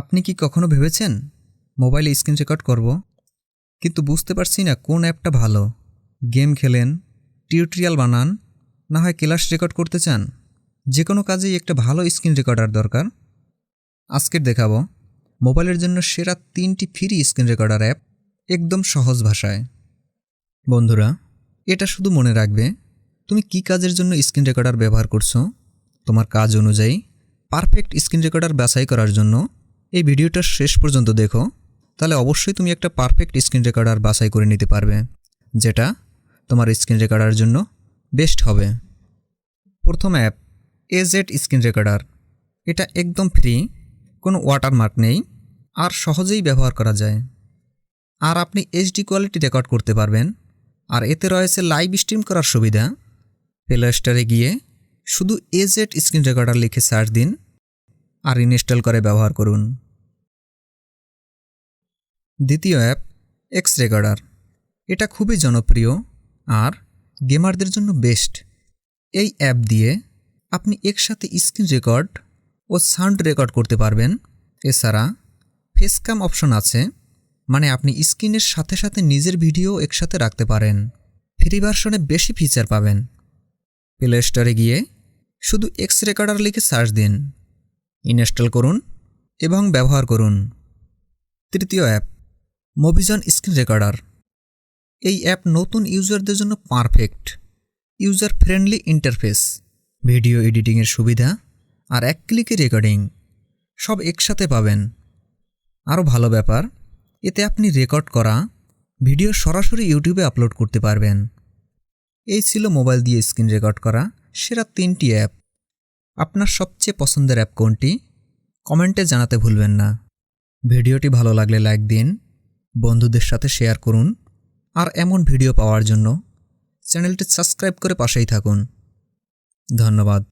আপনি কি কখনো ভেবেছেন মোবাইলে স্ক্রিন রেকর্ড করব? কিন্তু বুঝতে পারছি না কোন অ্যাপটা ভালো। গেম খেলেন, টিউটোরিয়াল বানান, না হয় ক্লাস রেকর্ড করতে চান। যে কোনো কাজেই একটা ভালো স্ক্রিন রেকর্ডার দরকার। আজকের দেখাবো মোবাইলের জন্য সেরা তিনটি ফ্রি স্ক্রিন রেকর্ডার অ্যাপ একদম সহজ ভাষায়। বন্ধুরা, এটা শুধু মনে রাখবে, তুমি কি কাজের জন্য স্ক্রিন রেকর্ডার ব্যবহার করছ? তোমার কাজ অনুযায়ী পারফেক্ট স্ক্রিন রেকর্ডার বাছাই করার জন্য এই ভিডিওটা শেষ পর্যন্ত দেখো। তাহলে অবশ্যই তুমি একটা পারফেক্ট স্ক্রিন রেকর্ডার বাছাই করে নিতে পারবে, যেটা তোমার স্ক্রিন রেকর্ডার জন্য বেস্ট হবে। প্রথম অ্যাপ এজেড স্ক্রিন রেকর্ডার এটা একদম ফ্রি কোনো ওয়াটারমার্ক নেই, আর সহজেই ব্যবহার করা যায়। আর আপনি এইচডি কোয়ালিটি রেকর্ড করতে পারবেন, আর এতে রয়েছে লাইভ স্ট্রিম করার সুবিধা। প্লে স্টোরে গিয়ে শুধু এজেড স্ক্রিন রেকর্ডার লিখে সার্চ দিন, আর ইনস্টল করে ব্যবহার করুন। দ্বিতীয় অ্যাপ এক্স রেকর্ডার এটা খুবই জনপ্রিয় আর গেমারদের জন্য বেস্ট। এই অ্যাপ দিয়ে আপনি একসাথে স্ক্রিন রেকর্ড ও সাউন্ড রেকর্ড করতে পারবেন। এছাড়া ফেসকাম অপশন আছে মানে আপনি স্ক্রিনের সাথে সাথে নিজের ভিডিও একসাথে রাখতে পারেন। ফ্রি ভার্সনে বেশি ফিচার পাবেন। প্লে স্টোরে গিয়ে শুধু এক্স রেকর্ডার লিখে সার্চ দিন। ইনস্টল করুন এবং ব্যবহার করুন। তৃতীয় অ্যাপ মোভিজন স্ক্রিন রেকর্ডার এই অ্যাপ নতুন ইউজারদের জন্য perfect user friendly interface video এডিটিংয়ের সুবিধা আর এক ক্লিকে রেকর্ডিং সব একসাথে পাবেন। আরও ভালো ব্যাপার, এতে আপনি রেকর্ড করা ভিডিও সরাসরি ইউটিউবে আপলোড করতে পারবেন। এই ছিল মোবাইল দিয়ে স্ক্রিন রেকর্ড করা, সেরা তিনটি অ্যাপ আপনার সবচেয়ে পছন্দের অ্যাপ কোনটি? কমেন্টে জানাতে ভুলবেন না। ভিডিওটি ভালো লাগলে লাইক দিন। বন্ধুদের সাথে শেয়ার করুন আর এমন ভিডিও পাওয়ার জন্য চ্যানেলটি সাবস্ক্রাইব করে পাশেই থাকুন। ধন্যবাদ।